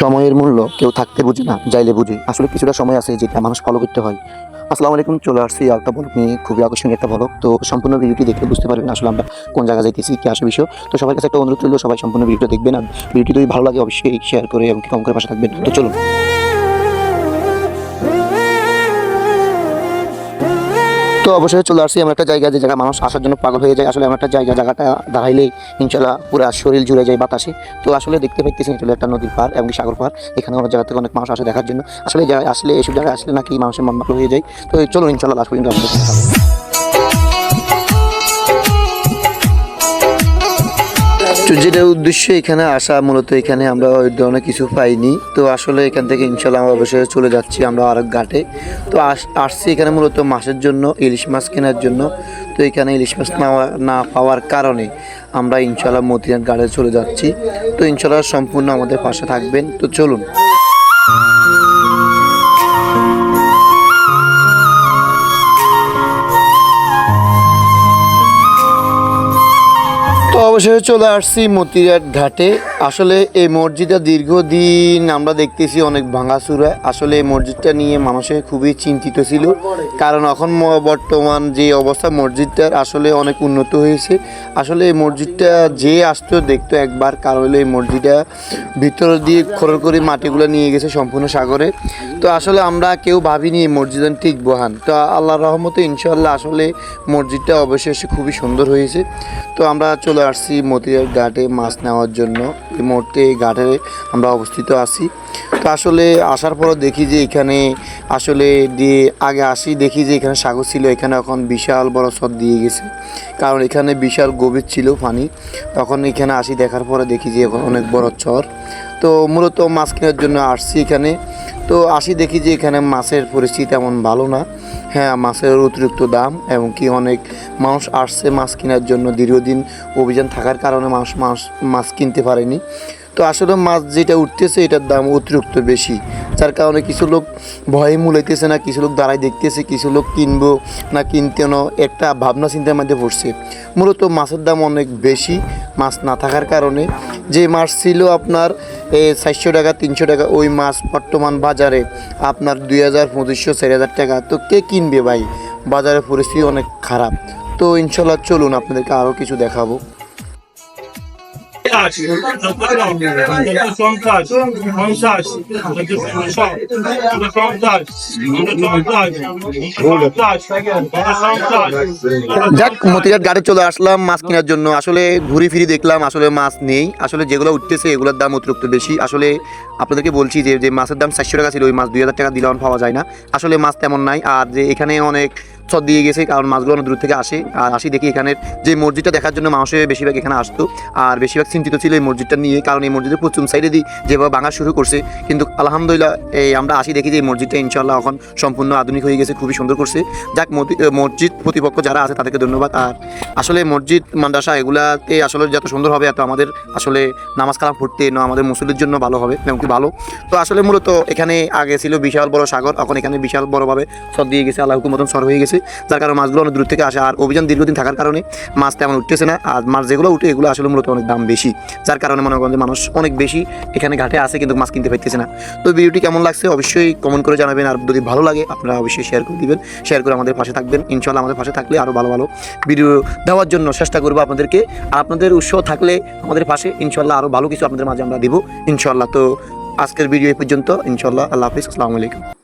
সময়ের মূল্য কেউ থাকতে বুঝে না, যাইলে বুঝে। আসলে কিছুটা সময় আছে যেটা মানুষ ফলো করতে হয়। আসসালামু আলাইকুম, চলে আসছি একটা ব্লগ নিয়ে। খুবই আকর্ষণীয় একটা ব্লগ তো সম্পূর্ণ ভিডিওটি দেখলে বুঝতে পারবেন আসলে আমরা কোন জায়গায় যাইতেছি, কি আসে বিষয়। তো সবার কাছে একটা অনুরোধ রইল, সবাই সম্পূর্ণ ভিডিওটা দেখবেন। আর ভিডিওটি যদি ভালো লাগে, অবশ্যই শেয়ার করে এবং কম করে পাশে থাকবেন। তো চলুন। তো অবশ্যই চলে আসছি আমার একটা জায়গা যে জায়গা মানুষ আসার জন্য পাগল হয়ে যায়। আসলে আমার একটা জায়গা, জায়গাটা দাঁড়াইলেই ইনশাল্লাহ পুরো শরীর জুড়ে যায় বাতাসে। তো আসলে দেখতে পাইতেছি এটা একটা নদীর পার এবং সাগর পার এখানে অনেক জায়গা থেকে অনেক মানুষ আসে দেখার জন্য। আসলে আসলে এসব জায়গায় আসলে নাকি মানুষের মন ভালো হয়ে যায়। তো চলুন ইনশাল্লাহ লাস্ট পর্যন্ত তো যেটা উদ্দেশ্য এখানে আসা, মূলত এখানে আমরা ওই ধরনের কিছু পাইনি। তো আসলে এখান থেকে ইনশাল্লাহ আমরা অবশ্যই চলে যাচ্ছি আমরা আরও ঘাটে। তো আস- আসছি এখানে মূলত মাছের জন্য, ইলিশ মাছ কেনার জন্য। তো এখানে ইলিশ মাছ না না পাওয়ার কারণে আমরা ইনশাল্লাহ মতিয়ান ঘাটে চলে যাচ্ছি। তো ইনশাল্লাহ সম্পূর্ণ আমাদের পাশে থাকবেন। তো চলুন। অবশেষে চলে আসছি মতিরাট ঘাটে। আসলে এই মসজিদটা দীর্ঘদিন আমরা দেখতেছি অনেক ভাঙাচুরা। আসলে এই মসজিদটা নিয়ে মানুষের খুবই চিন্তিত ছিল। কারণ এখন বর্তমান যে অবস্থা মসজিদটার আসলে অনেক উন্নত হয়েছে। আসলে এই মসজিদটা যে আসতো দেখতো একবার, কারণ হলো এই মসজিদটা ভিতর দিয়ে খরর করে মাটিগুলো নিয়ে গেছে সম্পূর্ণ সাগরে। তো আসলে আমরা কেউ ভাবিনি এই মসজিদ ঠিক বহান। তো আল্লাহর রহমতে ইনশাল্লাহ আসলে মসজিদটা অবশেষে খুবই সুন্দর হয়েছে। তো আমরা চলে আসছি মতিয়ার ঘাটে মাছ নেওয়ার জন্য। এই মুহূর্তে এই ঘাটে আমরা অবস্থিত আছি। তো আসলে আসার পর দেখি যে এখানে আসলে দিয়ে আগে আসি দেখি যে এখানে সাগর ছিল, এখানে এখন বিশাল বড় সদ দিয়ে গেছে। কারণ এখানে বিশাল গভীর ছিল পানি। তখন এখানে আসি দেখার পরে দেখি যে এখন অনেক বড় চর। তো মূলত মাছ কেনার জন্য আসছি এখানে। তো আসি দেখি যে এখানে মাছের পরিস্থিতি তেমন ভালো না। হ্যাঁ মাছের অতিরিক্ত দাম এবং কি অনেক মানুষ আসছে মাছ কেনার জন্য। দীর্ঘদিন অভিযান থাকার কারণে মাছ মাছ মাছ কিনতে পারেনি। তো আসলে মাছ যেটা উঠতেছে, এটার দাম অতিরিক্ত বেশি। যার কারণে কিছু লোক ভয়ে মূলাইতেছে না, কিছু লোক দাঁড়ায় দেখতেছে, কিছু লোক কিনবো না কিনতে না, একটা ভাবনা চিন্তার মধ্যে পড়ছে। মূলত মাছের দাম অনেক বেশি, মাছ না থাকার কারণে। যে মাছ ছিল আপনার চারশো টাকা, তিনশো টাকা, ওই মাছ বর্তমান বাজারে আপনার দুই হাজার, পঁচিশশো, চার হাজার টাকা। তো কে কিনবে ভাই? বাজারের পরিস্থিতি অনেক খারাপ। তো ইনশাল্লাহ চলুন আপনাদেরকে আরও কিছু দেখাবো। পঞ্চাশ পঞ্চাশ পঞ্চাশ পঞ্চাশ পঞ্চাশ যাক মতিরাট গাড়ি চলে আসলাম মাছ কেনার জন্য। আসলে ঘুরি ফিরি দেখলাম আসলে মাছ নেই। আসলে যেগুলো উঠতেছে এগুলোর দাম অতিরিক্ত বেশি। আসলে আপনাদেরকে বলছি যে যে মাছের দাম চারশো টাকা ছিল ওই মাছ দুই হাজার টাকা দিলে এখন পাওয়া যায় না। আসলে মাছ তেমন নাই আর যে এখানে অনেক সদ দিয়ে গেছে, কারণ মাছগুলো অনেক দূর থেকে আসে। আর আসি দেখি এখানের যে মসজিদটা দেখার জন্য মানুষের বেশিরভাগ এখানে আসতো। আর বেশিরভাগ চিন্তিত ছিল এই মসজিদটা নিয়ে, কারণ এই মসজিদের পশ্চিম সাইডে দিয়ে যেভাবে ভাঙা শুরু করছে। কিন্তু আলহামদুলিল্লাহ, এই আমরা আসি দেখি যে এই মসজিদটা ইনশাল্লাহ এখন সম্পূর্ণ আধুনিক হয়ে গেছে, খুবই সুন্দর করছে। যাক, মসজিদ প্রতিপক্ষ যারা আছে তাদেরকে ধন্যবাদ। আর আসলে মসজিদ, মাদ্রাসা এগুলাতে আসলে যত সুন্দর হবে, এত আমাদের আসলে নামাজ কালাম পড়তে, না আমাদের মুসলির জন্য ভালো হবে এমনকি ভালো। তো আসলে মূলত এখানে আগে ছিল বিশাল বড় সাগর, এখন এখানে বিশাল বড়ভাবে সর দিয়ে গেছে আল্লাহ হুকুম মতন সর হয়ে গেছে। যার কারণে মাছগুলো অনেক দূর থেকে আসে। আর অভিযান দীর্ঘদিন থাকার কারণে মাছ তেমন উঠতেছে না। আর মাছ যেগুলো উঠে, এগুলো আসলে মূলত অনেক দাম বেশি। যার কারণে মনে করেন মানুষ অনেক বেশি এখানে ঘাটে আসে কিন্তু মাছ কিনতে পারতেছে না। তো ভিডিওটি কেমন লাগছে অবশ্যই কমেন্ট করে জানাবেন। আর যদি ভালো লাগে, আপনারা অবশ্যই শেয়ার করে দিবেন। শেয়ার করে আমাদের পাশে থাকবেন। ইনশাল্লাহ আমাদের পাশে থাকলে আরও ভালো ভালো ভিডিও দেওয়ার জন্য চেষ্টা করব আপনাদেরকে। আর আপনাদের উৎসাহ থাকলে আমাদের পাশে ইনশাল্লাহ আরও ভালো কিছু আপনাদের মাঝে আমরা দিব। ইনশাল্লাহ তো আজকের ভিডিও এই পর্যন্ত। ইনশাল্লাহ আল্লাহ হাফিজ। আসসালামু আলাইকুম।